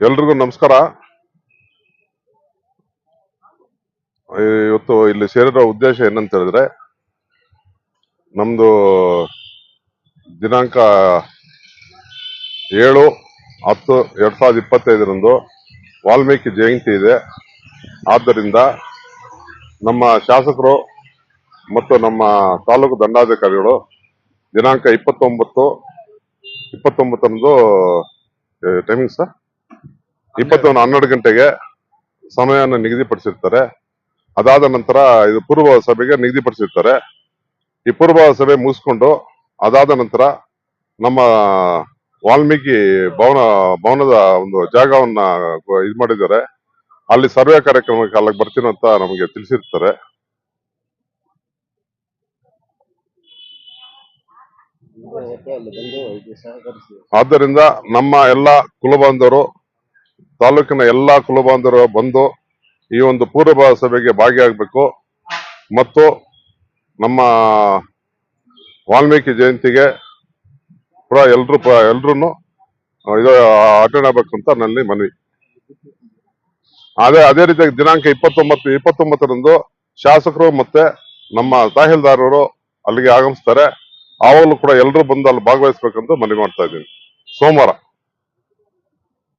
ಎಲ್ರಿಗೂ ನಮಸ್ಕಾರ. ಇವತ್ತು ಇಲ್ಲಿ ಸೇರಿರೋ ಉದ್ದೇಶ ಏನಂತ ಹೇಳಿದ್ರೆ, ನಮ್ದು ದಿನಾಂಕ ಏಳು, ಹತ್ತು, ಎರಡ್ ಸಾವಿರದ ಇಪ್ಪತ್ತೈದರಂದು ವಾಲ್ಮೀಕಿ ಜಯಂತಿ ಇದೆ. ಆದ್ದರಿಂದ ನಮ್ಮ ಶಾಸಕರು ಮತ್ತು ನಮ್ಮ ತಾಲೂಕು ದಂಡಾಧಿಕಾರಿಗಳು ದಿನಾಂಕ ಇಪ್ಪತ್ತೊಂಬತ್ತು, ಇಪ್ಪತ್ತೊಂಬತ್ತರಂದು ಟೈಮಿಂಗ್ ಸರ್ ಇಪ್ಪತ್ತೊಂದು ಹನ್ನೆರಡು. ಗಂಟೆಗೆ ಸಮಯವನ್ನು ನಿಗದಿಪಡಿಸಿರ್ತಾರೆ. ಅದಾದ ನಂತರ ಇದು ಪೂರ್ವ ಸಭೆಗೆ ನಿಗದಿಪಡಿಸಿರ್ತಾರೆ. ಈ ಪೂರ್ವ ಸಭೆ ಮುಗಿಸ್ಕೊಂಡು ಅದಾದ ನಂತರ ನಮ್ಮ ವಾಲ್ಮೀಕಿ ಭವನ ಭವನದ ಒಂದು ಜಾಗವನ್ನ ಇದು ಮಾಡಿದ್ದಾರೆ. ಅಲ್ಲಿ ಸರ್ವೆ ಕಾರ್ಯಕ್ರಮಕ್ಕೆ ಅಲ್ಲಿಗೆ ಬರ್ತೀನಿ ಅಂತ ನಮಗೆ ತಿಳಿಸಿರ್ತಾರೆ. ಆದ್ದರಿಂದ ನಮ್ಮ ಎಲ್ಲ ಕುಲಬಾಂಧವರು ತಾಲೂಕಿನ ಎಲ್ಲಾ ಕುಲಬಾಂಧವರು ಬಂದು ಈ ಒಂದು ಪೂರ್ವ ಸಭೆಗೆ ಭಾಗಿಯಾಗಬೇಕು. ಮತ್ತು ನಮ್ಮ ವಾಲ್ಮೀಕಿ ಜಯಂತಿಗೆ ಪುರ ಎಲ್ರು ಎಲ್ರು ಇದು ಅಟೆಂಡ್ ಆಗ್ಬೇಕು ಅಂತ ನಲ್ಲಿ ಮನವಿ. ಅದೇ ಅದೇ ರೀತಿಯಾಗಿ ದಿನಾಂಕ ಇಪ್ಪತ್ತೊಂಬತ್ತು, ಇಪ್ಪತ್ತೊಂಬತ್ತರಂದು ಶಾಸಕರು ಮತ್ತೆ ನಮ್ಮ ತಹಸೀಲ್ದಾರರು ಅಲ್ಲಿಗೆ ಆಗಮಿಸ್ತಾರೆ. ಆವಾಗಲೂ ಕೂಡ ಎಲ್ಲರೂ ಬಂದು ಅಲ್ಲಿ ಭಾಗವಹಿಸ್ಬೇಕಂತ ಮನವಿ ಮಾಡ್ತಾ ಇದ್ದೀನಿ. ಸೋಮವಾರ.